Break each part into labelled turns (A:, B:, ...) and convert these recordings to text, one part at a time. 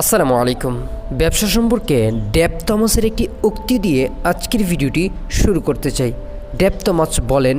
A: আসসালামু আলাইকুম। ব্যবসা সম্পর্কে ডেপ থমাসের একটি উক্তি দিয়ে আজকের ভিডিওটি শুরু করতে চাই। ডেপ থমাস বলেন,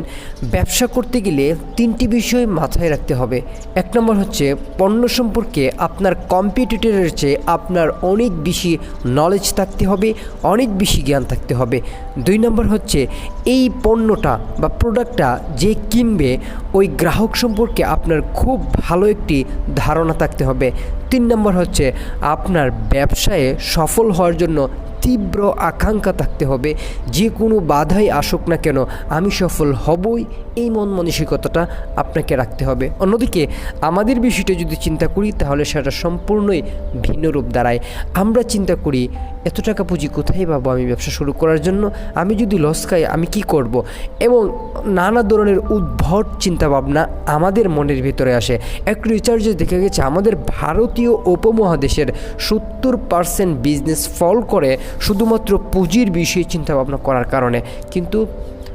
A: ব্যবসা করতে গেলে তিনটি বিষয় মাথায় রাখতে হবে। এক নম্বর হচ্ছে, পণ্য সম্পর্কে আপনার কম্পিটিটরের চেয়ে আপনার অনেক বেশি নলেজ থাকতে হবে, অনেক বেশি জ্ঞান থাকতে হবে। দুই নম্বর হচ্ছে, এই পণ্যটা বা প্রোডাক্টটা যে কিনবে, ওই গ্রাহক সম্পর্কে আপনার খুব ভালো একটি ধারণা থাকতে হবে। তিন নম্বর হচ্ছে, আপনার ব্যবসায়ে সফল হওয়ার জন্য তীব্র আকাঙ্ক্ষা থাকতে হবে। যে কোনো বাধাই আসুক না কেন, আমি সফল হবই এই মন মানসিকতাটা আপনাকে রাখতে হবে। অন্যদিকে, আমাদের বিষয়টা যদি চিন্তা করি, তাহলে সেটা সম্পূর্ণই ভিন্ন রূপ দাঁড়ায়। আমরা চিন্তা করি, এত টাকা পুঁজি কোথায় পাবো আমি ব্যবসা শুরু করার জন্য? আমি যদি লস খাই, আমি কি করব? এবং নানা ধরনের উদ্ভট চিন্তাভাবনা আমাদের মনের ভিতরে আসে। এক রিচার্জে দেখা গেছে, আমাদের ভারতীয় উপমহাদেশের সত্তর পার্সেন্ট বিজনেস ফল করে শুধুমাত্র পুঁজির বিষয়ে চিন্তাভাবনা করার কারণে। কিন্তু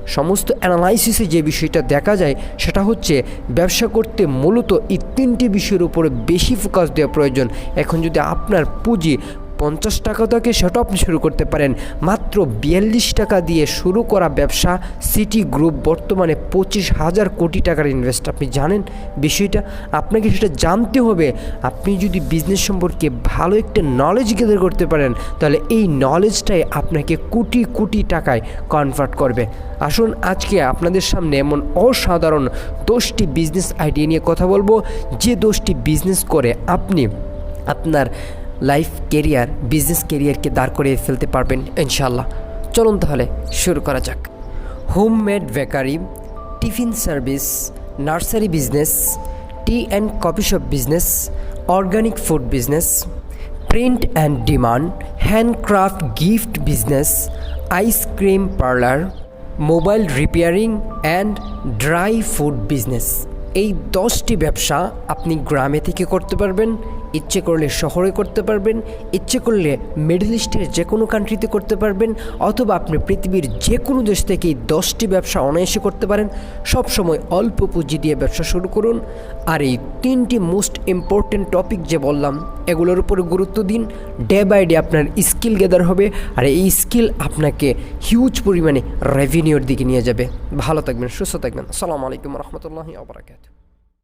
A: সমস্ত অ্যানালাইসিসে যে বিষয়টা দেখা যায়, সেটা হচ্ছে ব্যবসা করতে মূলত এই তিনটি বিষয়ের উপরে বেশি ফোকাস দেওয়া প্রয়োজন। এখন যদি আপনার পুঁজি পঞ্চাশ টাকা থেকে সেটা আপনি শুরু করতে পারেন। মাত্র বিয়াল্লিশ টাকা দিয়ে শুরু করা ব্যবসা সিটি গ্রুপ বর্তমানে পঁচিশ হাজার কোটি টাকার ইনভেস্ট আপনি জানেন বিষয়টা? আপনাকে সেটা জানতে হবে। আপনি যদি বিজনেস সম্পর্কে ভালো একটা নলেজ গেদার করতে পারেন, তাহলে এই নলেজটাই আপনাকে কোটি কোটি টাকায় কনভার্ট করবে। আসুন আজকে আপনাদের সামনে এমন অসাধারণ দশটি বিজনেস আইডিয়া নিয়ে কথা বলব। যে দশটি বিজনেস করে আপনি আপনার লাইফ, কেরিয়ার, বিজনেস কেরিয়ারকে দাঁড় করিয়ে ফেলতে পারবেন ইনশাল্লাহ চলুন তাহলে শুরু করা যাক। Homemade bakery, tiffin service, nursery business, tea and coffee shop business, organic food business, print and demand, handcraft gift business ice cream parlour, mobile repairing and dry food business. এই দশটি ব্যবসা আপনি গ্রামে থেকে করতে পারবেন, ইচ্ছে করলে শহরে করতে পারবেন, ইচ্ছে করলে মিডল ইস্টের যে কোনো কান্ট্রিতে করতে পারবেন, অথবা আপনি পৃথিবীর যে কোনো দেশ থেকেই দশটি ব্যবসা অনায়াসে করতে পারেন। সব সময় অল্প পুঁজি দিয়ে ব্যবসা শুরু করুন। আর এই তিনটি মোস্ট ইম্পর্টেন্ট টপিক যে বললাম, এগুলোর উপরে গুরুত্ব দিন। ডে বাই ডে আপনার স্কিল গেদার হবে, আর এই স্কিল আপনাকে হিউজ পরিমাণে রেভিনিউর দিকে নিয়ে যাবে। ভালো থাকবেন, সুস্থ থাকবেন। আসসালামু আলাইকুম রহমতুল্লাহি আবরাকাত